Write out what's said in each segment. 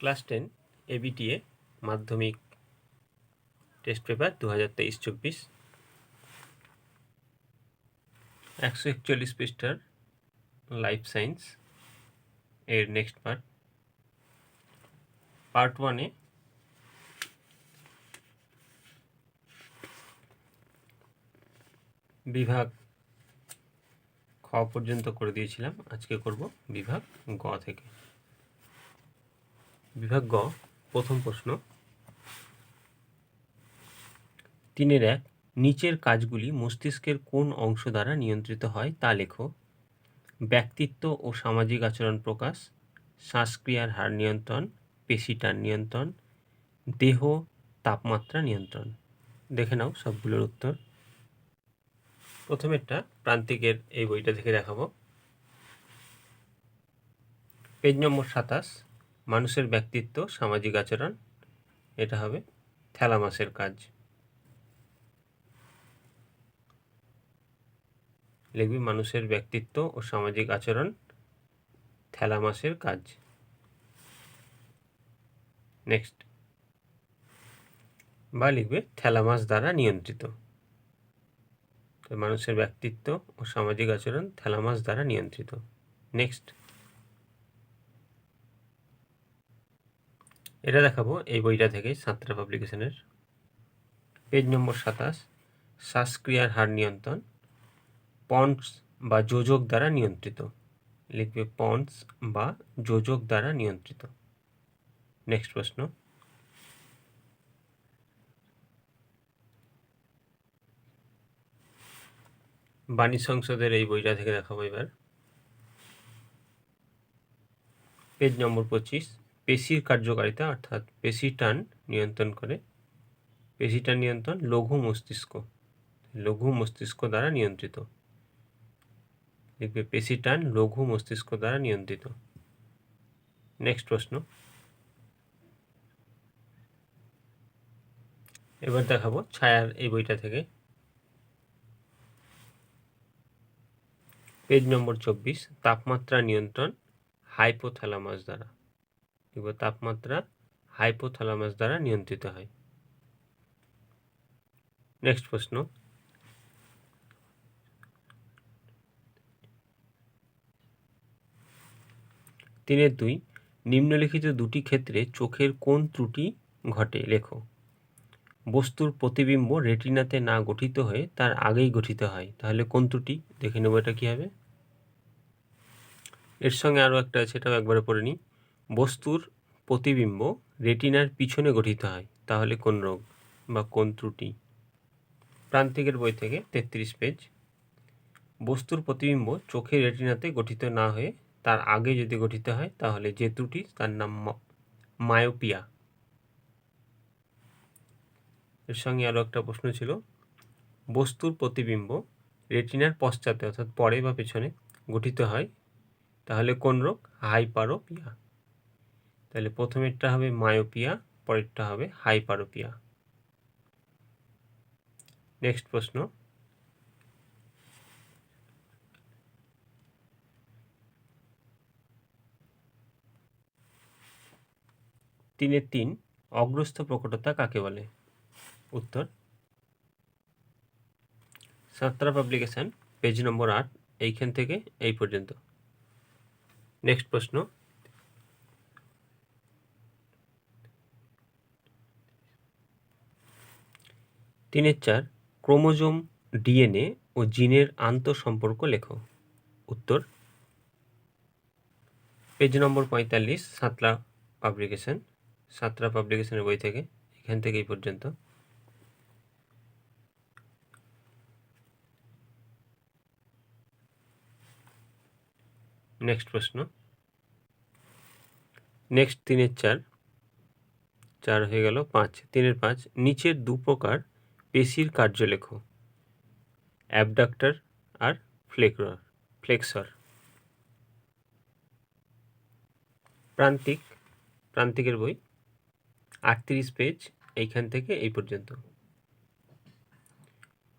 Class ten ABTA Madhyamik test paper দু হাজার তেইশ চব্বিশ একশো একচল্লিশ পৃষ্ঠার লাইফ সায়েন্স এর নেক্সট পার্ট। পার্ট ওয়ানে বিভাগ খ পর্যন্ত করে দিয়েছিলাম। আজকে করব বিভাগ গ থেকে। বিভাগ গ প্রথম প্রশ্ন। তিনের এক, নিচের কাজগুলি মস্তিষ্কের কোন অংশ দ্বারা নিয়ন্ত্রিত হয় তা লেখো। ব্যক্তিত্ব ও সামাজিক আচরণ প্রকাশ, শ্বাসক্রিয়ার হার নিয়ন্ত্রণ পেশিটার নিয়ন্ত্রণ, দেহ তাপমাত্রা নিয়ন্ত্রণ। দেখে নাও সবগুলোর উত্তর। প্রথমেরটা প্রান্তিকের এই বইটা থেকে দেখাবো। পেজ নম্বর সাতাশ মানুষের ব্যক্তিত্ব, সামাজিক আচরণ, এটা হবে থ্যালামাসের কাজ। লিখবি, মানুষের ব্যক্তিত্ব ও সামাজিক আচরণ থ্যালামাসের কাজ। নেক্সট বা লিখবে থ্যালামাস দ্বারা নিয়ন্ত্রিত। মানুষের ব্যক্তিত্ব ও সামাজিক আচরণ থ্যালামাস দ্বারা নিয়ন্ত্রিত। নেক্সট এটা দেখাবো এই বইটা থেকে সাঁতরা পাবলিকেশনের। পেজ নম্বর সাতাশ শ্বাসক্রিয়ার হার নিয়ন্ত্রণ পন্স বা যোজক দ্বারা নিয়ন্ত্রিত। লিখবে পন্স বা যোজক দ্বারা নিয়ন্ত্রিত। নেক্সট প্রশ্ন। বাণী সংসদের এই বইটা থেকে দেখাবো এবার। পেজ নম্বর পঁচিশ পেশির কার্যকারিতা, অর্থাৎ পেশি টান নিয়ন্ত্রণ করে। পেশি টান নিয়ন্ত্রণ, লঘু মস্তিষ্ক। লঘু মস্তিষ্ক দ্বারা নিয়ন্ত্রিত। লিখবে পেশি টান, লঘু মস্তিষ্ক দ্বারা নিয়ন্ত্রিত। নেক্সট প্রশ্ন। এবার দেখাবো ছায়ার এই বইটা থেকে। পেজ নম্বর চব্বিশ, তাপমাত্রা নিয়ন্ত্রণ, হাইপোথ্যালামাস দ্বারা। এবার তাপমাত্রা হাইপোথ্যালামাস দ্বারা নিয়ন্ত্রিত হয়। নেক্সট প্রশ্ন। তিনের দুই, নিম্নলিখিত দুটি ক্ষেত্রে চোখের কোন ত্রুটি ঘটে? লেখো। বস্তুর প্রতিবিম্ব রেটিনাতে না গঠিত হয়ে তার আগেই গঠিত হয়। তাহলে কোন ত্রুটি? দেখে নেব এটা কী হবে এর সঙ্গে আরও একটা আছে, এটাও একবারে পড়ে নিই। বস্তুর প্রতিবিম্ব রেটিনার পিছনে গঠিত হয়, তাহলে কোন রোগ বা কোন ত্রুটি? প্রান্তিকের বই থেকে তেত্রিশ পেজ। বস্তুর প্রতিবিম্ব চোখের রেটিনাতে গঠিত না হয়ে তার আগে যদি গঠিত হয়, তাহলে যে ত্রুটি, তার নাম মায়োপিয়া। এর সঙ্গে আরও একটা প্রশ্ন ছিল, বস্তুর প্রতিবিম্ব রেটিনার পশ্চাতে অর্থাৎ পরে বা পেছনে গঠিত হয়, তাহলে কোন রোগ? হাইপারোপিয়া। তাহলে প্রথমেরটা হবে মায়োপিয়া, পরেরটা হবে হাইপারোপিয়া। নেক্সট প্রশ্ন। তিনের তিন, অগ্রস্থ প্রকটতা কাকে বলে? উত্তর, সাতরা পাবলিকেশন, পেজ নম্বর আট, এইখান থেকে এই পর্যন্ত। নেক্সট প্রশ্ন। তিনের চার, ক্রোমোজোম, ডিএনএ ও জিনের আন্তঃসম্পর্ক লেখো। উত্তর, পেজ নম্বর পঁয়তাল্লিশ সাতরা পাবলিকেশন। সাতরা পাবলিকেশনের বই থেকে, এখান থেকে এই পর্যন্ত। নেক্সট প্রশ্ন। নেক্সট তিনের চার চার হয়ে গেল পাঁচ। তিনের পাঁচ, নিচের দু প্রকার পেশির কার্যলেখ অ্যাবডাক্টার আর ফ্লেক্র, ফ্লেক্সর। প্রান্তিক, প্রান্তিকের বই, আটত্রিশ পেজ এইখান থেকে এই পর্যন্ত।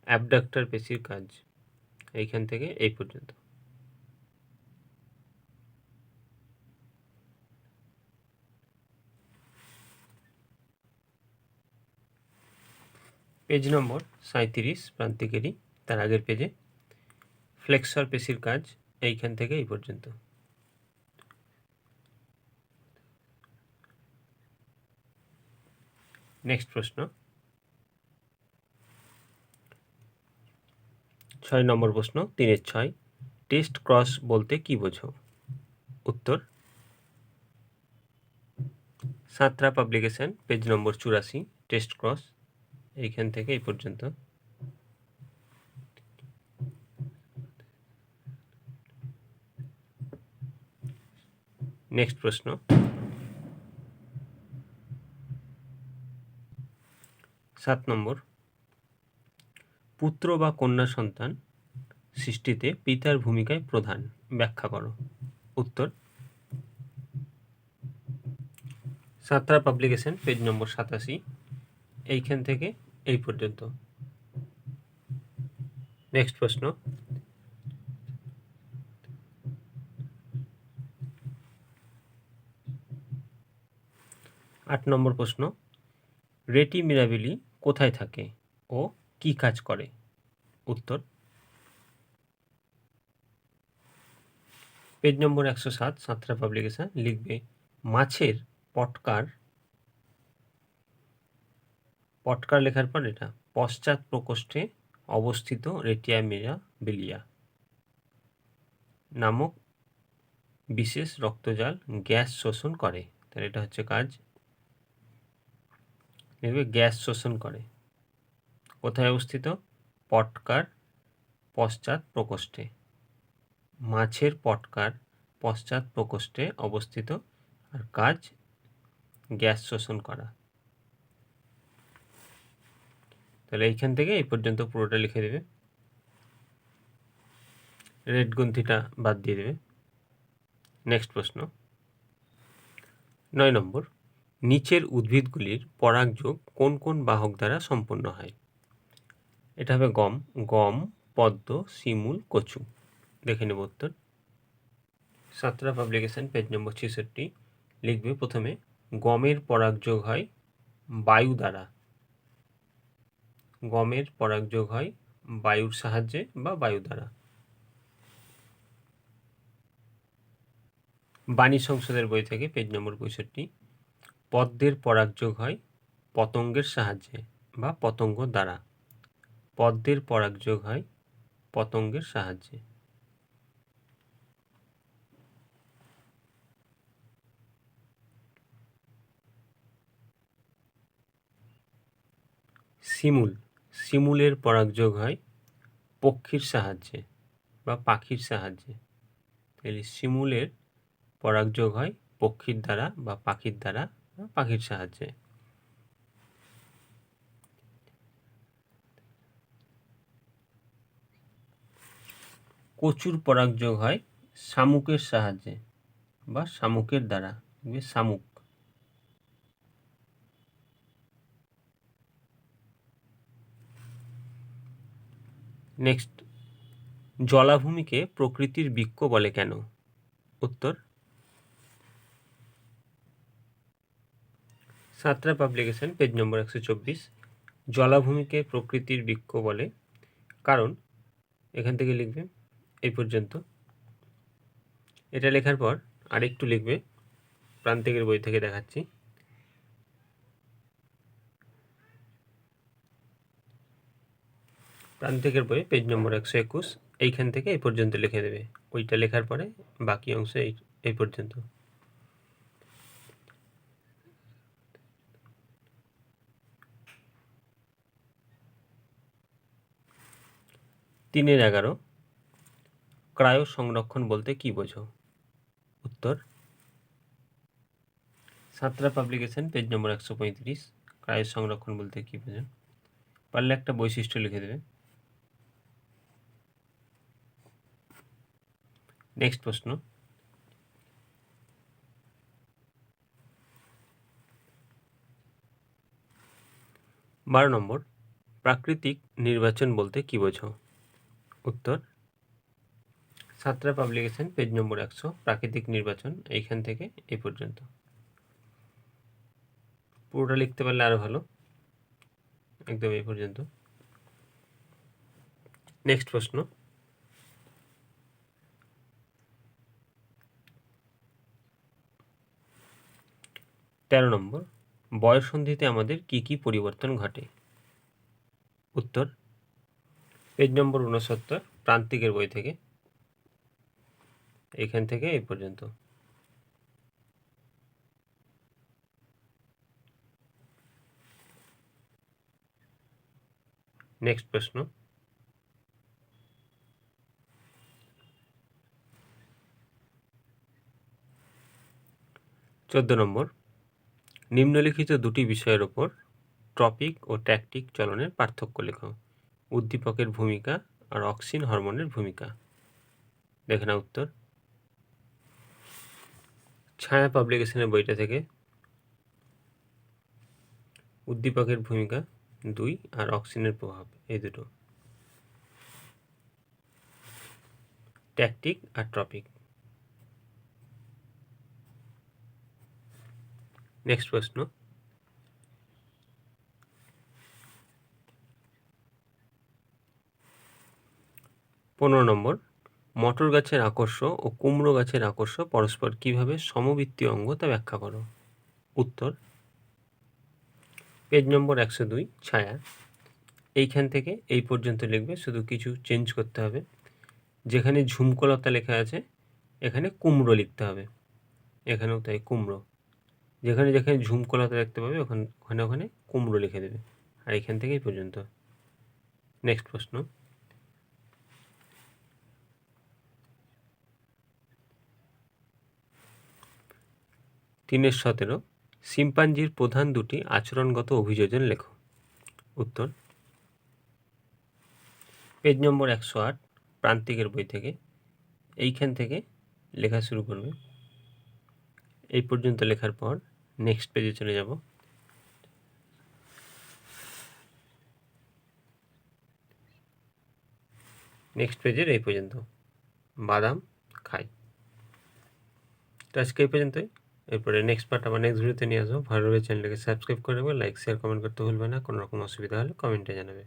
অ্যাবডাক্টর, পেশির কাজ, এইখান থেকে এই পর্যন্ত। পেজ নম্বর সাঁইত্রিশ, প্রান্তিকেরই, তার আগের পেজে ফ্লেক্সর পেশির কাজ, এইখান থেকে এই পর্যন্ত। নেক্সট প্রশ্ন। ছয় নম্বর প্রশ্ন, তিনের ছয়। টেস্ট ক্রস বলতে কি বোঝো? উত্তর, সাঁতরা পাবলিকেশন পেজ নম্বর চুরাশি টেস্ট ক্রস এইখান থেকে এই পর্যন্ত। নেক্সট প্রশ্ন। সাত নম্বর। পুত্র বা কন্যা সন্তান সৃষ্টিতে পিতার ভূমিকায় প্রধান। ব্যাখ্যা করো। উত্তর। সাঁতরা পাবলিকেশন, পেজ নম্বর সাতাশি। এইখান থেকে এই পর্যন্ত। নেক্সট প্রশ্ন। আট নম্বর প্রশ্ন। রেটি মিরাবিলি কোথায় থাকে ও কি কাজ করে? উত্তর। পেজ নম্বর একশো সাত, সাঁতরা পাবলিকেশন লিখবে, মাছের পটকার পটকার লেখার পর এটা পশ্চাৎ প্রকোষ্ঠে অবস্থিত রেটিয়া মিরা বিলিয়া নামক বিশেষ রক্তজাল গ্যাস শোষণ করে। তাহলে এটা হচ্ছে কাজ। দেখবে গ্যাস শোষণ করে। কোথায় অবস্থিত? পটকার পশ্চাৎ প্রকোষ্ঠে। মাছের পটকার পশ্চাৎ প্রকোষ্ঠে অবস্থিত। আর কাজ, গ্যাস শোষণ করা। তাহলে এইখান থেকে এই পর্যন্ত পুরোটা লিখে দেবে। রেড গ্রন্থিটা বাদ দিয়ে দেবে। নেক্সট প্রশ্ন। নয় নম্বর, নিচের উদ্ভিদগুলির পরাগযোগ কোন কোন বাহক দ্বারা সম্পন্ন হয়? এটা হবে গম গম, পদ্ম, শিমুল, কচু। দেখে নেব উত্তর। সাতরা পাবলিকেশন পেজ নম্বর ছেষট্টি। লিখবে প্রথমে, গমের পরাগযোগ হয় বায়ু দ্বারা। গমের পরাগযোগ হয় বায়ুর সাহায্যে বা বায়ু দ্বারা। বাণী সংসদের বই থেকে পেজ নম্বর পঁয়ষট্টি, পদ্মের পরাগযোগ হয় পতঙ্গের সাহায্যে বা পতঙ্গ দ্বারা। পদ্মের পরাগযোগ হয় পতঙ্গের সাহায্যে। শিমুল শিমুলের পরাগযোগ হয় পক্ষীর সাহায্যে বা পাখির সাহায্যে। তাহলে শিমুলের পরাগযোগ হয় পক্ষীর দ্বারা বা পাখির দ্বারা বা পাখির সাহায্যে। কচুর পরাগযোগ হয় শামুকের সাহায্যে বা শামুকের দ্বারা শামুক। নেক্সট জলাভূমিকে প্রকৃতির বৃক্ষ বলে কেন? উত্তর, সাতরা পাবলিকেশন পেজ নম্বর একশো চব্বিশ। জলাভূমিকে প্রকৃতির বৃক্ষ বলে, কারণ, এখান থেকে লিখবে এই পর্যন্ত। এটা লেখার পর আরেকটু লিখবে, প্রান্তিকের বই থেকে দেখাচ্ছি। প্রান্তিকের বই, পেজ নম্বর একশো একুশ, এইখান থেকে এই পর্যন্ত লিখে দেবে। ওইটা লেখার পরে বাকি অংশ এই এই পর্যন্ত। তিনের এগারো, ক্রায় সংরক্ষণ বলতে কি বোঝো? উত্তর, সাতরা পাবলিকেশন, পেজ নম্বর একশো পঁয়ত্রিশ, ক্রায় সংরক্ষণ বলতে কি বোঝো? পারলে একটা বৈশিষ্ট্য লিখে দেবে। নেক্সট প্রশ্ন. বারো নম্বর, প্রাকৃতিক নির্বাচন বলতে কি বোঝো? উত্তর, সাতরা পাবলিকেশন, পেজ নম্বর একশো, প্রাকৃতিক নির্বাচন, এইখান থেকে এই পর্যন্ত। পুরোটা লিখতে পারলে আরও ভালো। একদম এই পর্যন্ত। নেক্সট প্রশ্ন তেরো নম্বর বয়ঃসন্ধিতে আমাদের কি কি পরিবর্তন ঘটে? উত্তর, পেজ নম্বর উনসত্তর প্রান্তিকের বই থেকে। এখান থেকে এই পর্যন্ত। নেক্সট প্রশ্ন। চোদ্দ নম্বর নিম্নলিখিত দুটি বিষয়ের ওপর ট্রপিক ও ট্যাকটিক চলনের পার্থক্য লেখো। উদ্দীপকের ভূমিকা আর অক্সিন হরমোনের ভূমিকা। দেখে না উত্তর। ছায়া পাবলিকেশনের বইটা থেকে উদ্দীপকের ভূমিকা, দুই আর অক্সিনের প্রভাব, এই দুটো। ট্যাকটিক আর ট্রপিক। নেক্সট প্রশ্ন পনেরো নম্বর, মটর গাছের আকর্ষ ও কুমড়ো গাছের আকর্ষ পরস্পর কীভাবে সমবৃত্তীয় অঙ্গ তা ব্যাখ্যা করো? উত্তর, পেজ নম্বর একশো দুই, ছায়া। এইখান থেকে এই পর্যন্ত লিখবে, শুধু কিছু চেঞ্জ করতে হবে। যেখানে ঝুমকলতা লেখা আছে, এখানে কুমড়ো লিখতে হবে। এখানেও তাই কুমড়ো। যেখানে যেখানে ঝুমকলতা দেখতে পাবে, ওখানে ওখানে ওখানে কুমড়ো লিখে দেবে। আর এখান থেকেই পর্যন্ত। নেক্সট প্রশ্ন। তিনের সতেরো, শিম্পাঞ্জির প্রধান দুটি আচরণগত অভিযোজন লেখো। উত্তর, পেজ নম্বর একশো আট, প্রান্তিকের বই থেকে। এইখান থেকে লেখা শুরু করবে। এই পর্যন্ত লেখার পর নেক্সট পেজে চলে যাব। নেক্সট পেজের এই পর্যন্ত। বাদাম খাই। তো আজকে এই পর্যন্তই। এরপরে নেক্সট পার্ট আবার নেক্সট ভিডিওতে নিয়ে আসব। ভালোভাবে চ্যানেলটাকে সাবস্ক্রাইব করে নেবে লাইক শেয়ার কমেন্ট করতে ভুলবে না। কোনো রকম অসুবিধা হলে কমেন্টে জানাবে।